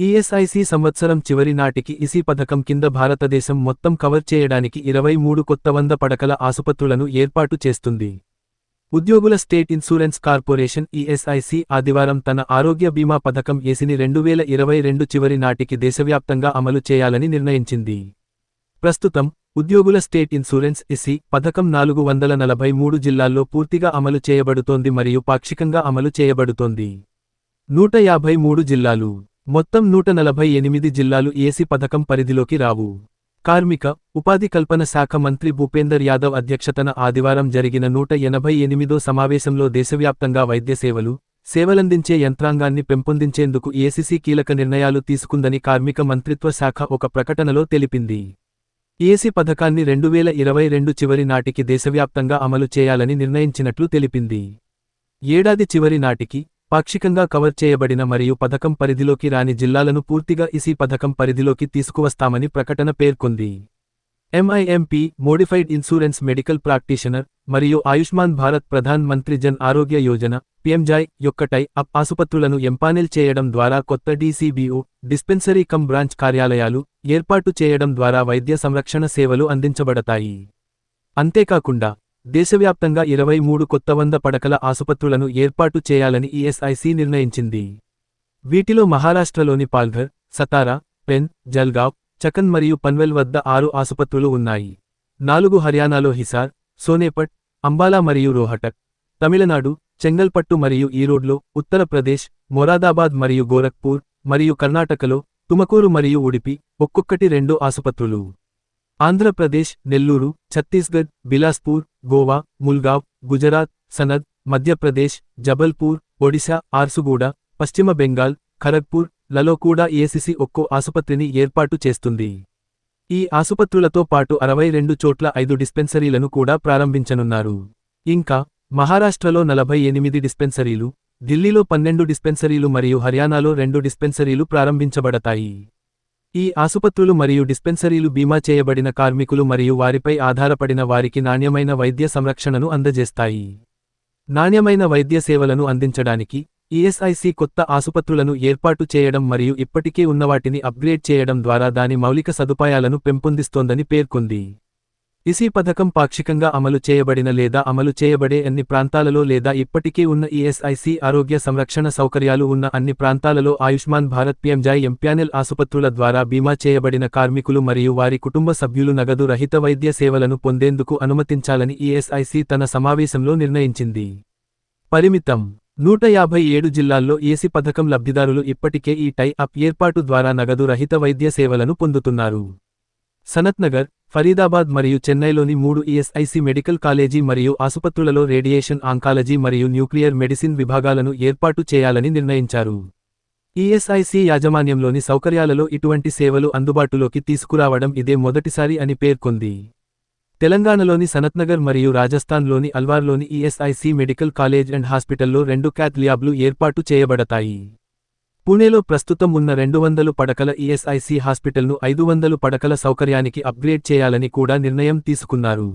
ESIC సంవత్సరం చివరి నాటికి ఇసి పథకం కింద భారతదేశం మొత్తం కవర్ చేయడానికి ఇరవై మూడు కొత్త వంద పడకల ఆసుపత్రులను ఏర్పాటు చేస్తుంది. ఉద్యోగుల స్టేట్ ఇన్సూరెన్స్ కార్పొరేషన్ ఈఎస్ఐసి ఆదివారం తన ఆరోగ్య బీమా పథకం ఏసిని రెండు వేల ఇరవై రెండు చివరి నాటికి దేశవ్యాప్తంగా అమలు చేయాలని నిర్ణయించింది. ప్రస్తుతం ఉద్యోగుల స్టేట్ ఇన్సూరెన్స్ ఇసి పథకం నాలుగు వందల నలభై మూడు జిల్లాల్లో పూర్తిగా అమలు చేయబడుతోంది మరియు పాక్షికంగా అమలు చేయబడుతోంది. నూట యాభై మూడు జిల్లాలు మొత్తం నూట నలభై ఎనిమిది జిల్లాలు ఏసీ పథకం పరిధిలోకి రావు. కార్మిక ఉపాధి కల్పన శాఖ మంత్రి భూపేందర్ యాదవ్ అధ్యక్షతన ఆదివారం జరిగిన నూట ఎనభై ఎనిమిదో సమావేశంలో దేశవ్యాప్తంగా వైద్య సేవలు సేవలందించే యంత్రాంగాన్ని పెంపొందించేందుకు ఏసీసీ కీలక నిర్ణయాలు తీసుకుందని కార్మిక మంత్రిత్వ శాఖ ఒక ప్రకటనలో తెలిపింది. ఏసీ పథకాన్ని రెండు వేల ఇరవై రెండు చివరి నాటికి దేశవ్యాప్తంగా అమలు చేయాలని నిర్ణయించినట్లు తెలిపింది. ఏడాది చివరి నాటికి పాక్షికంగా కవర్ చేయబడిన మరియు పథకం పరిధిలోకి రాని జిల్లాలను పూర్తిగా ఇసి పథకం పరిధిలోకి తీసుకువస్తామని ప్రకటన పేర్కొంది. MIMP modified insurance medical practitioner మరియు ఆయుష్మాన్ భారత్ ప్రధాన్ మంత్రి జన్ ఆరోగ్య యోజన పిఎంజాయ్ యొక్క టై అప్ ఆసుపత్రులను ఎంపానెల్ చేయడం ద్వారా కొత్త డీసీబీఓ డిస్పెన్సరీ కమ్ బ్రాంచ్ కార్యాలయాలు ఏర్పాటు చేయడం ద్వారా వైద్య సంరక్షణ సేవలు అందించబడతాయి. అంతేకాకుండా దేశవ్యాప్తంగా ఇరవై మూడు కొత్త వంద పడకల ఆసుపత్రులను ఏర్పాటు చేయాలని ఈఎస్ఐసి నిర్ణయించింది. వీటిలో మహారాష్ట్రలోని పాల్ఘర్ సతారా పెన్ జల్గావ్ చకన్ మరియు పన్వెల్ వద్ద ఆరు ఆసుపత్రులు ఉన్నాయి. నాలుగు హర్యానాలో హిసార్ సోనేపట్ అంబాలా మరియు రోహటక్ తమిళనాడు చెంగల్పట్టు మరియు ఈరోడ్లో ఉత్తరప్రదేశ్ మొరాదాబాద్ మరియు గోరఖ్పూర్ మరియు కర్ణాటకలో తుమకూరు మరియు ఉడిపి ఒక్కొక్కటి రెండు ఆసుపత్రులు. ఆంధ్రప్రదేశ్ నెల్లూరు ఛత్తీస్గఢ్ బిలాస్పూర్ గోవా ముల్గావ్ గుజరాత్ సనద్ మధ్యప్రదేశ్ జబల్పూర్ ఒడిశా ఆర్సుగూడ పశ్చిమ బెంగాల్ ఖరగ్పూర్లలో కూడా ఏసీసీ ఒక్కో ఆసుపత్రిని ఏర్పాటు చేస్తుంది. ఈ ఆసుపత్రులతో పాటు అరవై రెండు చోట్ల ఐదు డిస్పెన్సరీలను కూడా ప్రారంభించనున్నారు. ఇంకా మహారాష్ట్రలో నలభై ఎనిమిది డిస్పెన్సరీలు ఢిల్లీలో పన్నెండు డిస్పెన్సరీలు మరియు హర్యానాలో రెండు డిస్పెన్సరీలు ప్రారంభించబడతాయి. ఈ ఆసుపత్రులు మరియు డిస్పెన్సరీలు బీమా చేయబడిన కార్మికులు మరియు వారిపై ఆధారపడిన వారికి నాణ్యమైన వైద్య సంరక్షణను అందజేస్తాయి. నాణ్యమైన వైద్య సేవలను అందించడానికి ఈఎస్ఐసి కొత్త ఆసుపత్రులను ఏర్పాటు చేయడం మరియు ఇప్పటికే ఉన్నవాటిని అప్గ్రేడ్ చేయడం ద్వారా దాని మౌలిక సదుపాయాలను పెంపొందిస్తోందని పేర్కొంది. ఇసి పథకం పాక్షికంగా అమలు చేయబడిన లేదా అమలు చేయబడే అన్ని ప్రాంతాలలో లేదా ఇప్పటికే ఉన్న ఈఎస్ఐసి ఆరోగ్య సంరక్షణ సౌకర్యాలు ఉన్న అన్ని ప్రాంతాలలో ఆయుష్మాన్ భారత్ పిఎంజాయ్ ఎంప్యానెల్ ఆసుపత్రుల ద్వారా బీమా చేయబడిన కార్మికులు మరియు వారి కుటుంబ సభ్యులు నగదు రహిత వైద్య సేవలను పొందేందుకు అనుమతించాలని ఈఎస్ఐసి తన సమావేశంలో నిర్ణయించింది. పరిమితం. నూట యాభై ఏడు జిల్లాల్లో ఏసీ పథకం లబ్ధిదారులు ఇప్పటికే ఈ టై అప్ ఏర్పాటు ద్వారా నగదు రహిత వైద్య సేవలను పొందుతున్నారు. సనత్నగర్ ఫరీదాబాద్ మరియు చెన్నైలోని మూడు ఈఎస్ఐసి మెడికల్ కాలేజీ మరియు ఆసుపత్రులలో రేడియేషన్ ఆంకాలజీ మరియు న్యూక్లియర్ మెడిసిన్ విభాగాలను ఏర్పాటు చేయాలని నిర్ణయించారు. ఈఎస్ఐసి యాజమాన్యంలోని సౌకర్యాలలో ఇటువంటి సేవలు అందుబాటులోకి తీసుకురావడం ఇదే మొదటిసారి అని పేర్కొంది. తెలంగాణలోని సనత్నగర్ మరియు రాజస్థాన్లోని అల్వార్లోని ఈఎస్ఐసి మెడికల్ కాలేజ్ అండ్ హాస్పిటల్లో రెండు క్యాత్ ల్యాబ్లు ఏర్పాటు చేయబడతాయి. పూణేలో ప్రస్తుతం ఉన్న రెండు వందలు పడకల ఈఎస్ఐసి హాస్పిటల్ను ఐదు వందలు పడకల సౌకర్యానికి అప్గ్రేడ్ చేయాలని కూడా నిర్ణయం తీసుకున్నారు.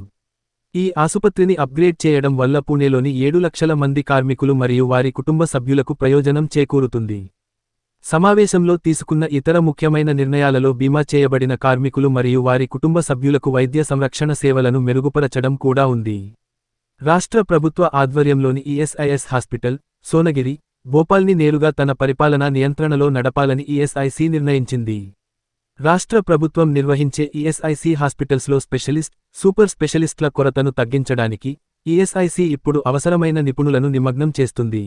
ఈ ఆసుపత్రిని అప్గ్రేడ్ చేయడం వల్ల పూణేలోని ఏడు లక్షల మంది కార్మికులు మరియు వారి కుటుంబ సభ్యులకు ప్రయోజనం చేకూరుతుంది. సమావేశంలో తీసుకున్న ఇతర ముఖ్యమైన నిర్ణయాలలో బీమా చేయబడిన కార్మికులు మరియు వారి కుటుంబ సభ్యులకు వైద్య సంరక్షణ సేవలను మెరుగుపరచడం కూడా ఉంది. రాష్ట్ర ప్రభుత్వ ఆధ్వర్యంలోని ఈఎస్ఐఎస్ హాస్పిటల్ సోనగిరి భోపాల్ని నేరుగా తన పరిపాలనా నియంత్రణలో నడపాలని ఈఎస్ఐసి నిర్ణయించింది. రాష్ట్ర ప్రభుత్వం నిర్వహించే ఈఎస్ఐసి హాస్పిటల్స్లో స్పెషలిస్ట్ సూపర్ స్పెషలిస్ట్ల కొరతను తగ్గించడానికి ఈఎస్ఐసి ఇప్పుడు అవసరమైన నిపుణులను నిమగ్నం చేస్తుంది.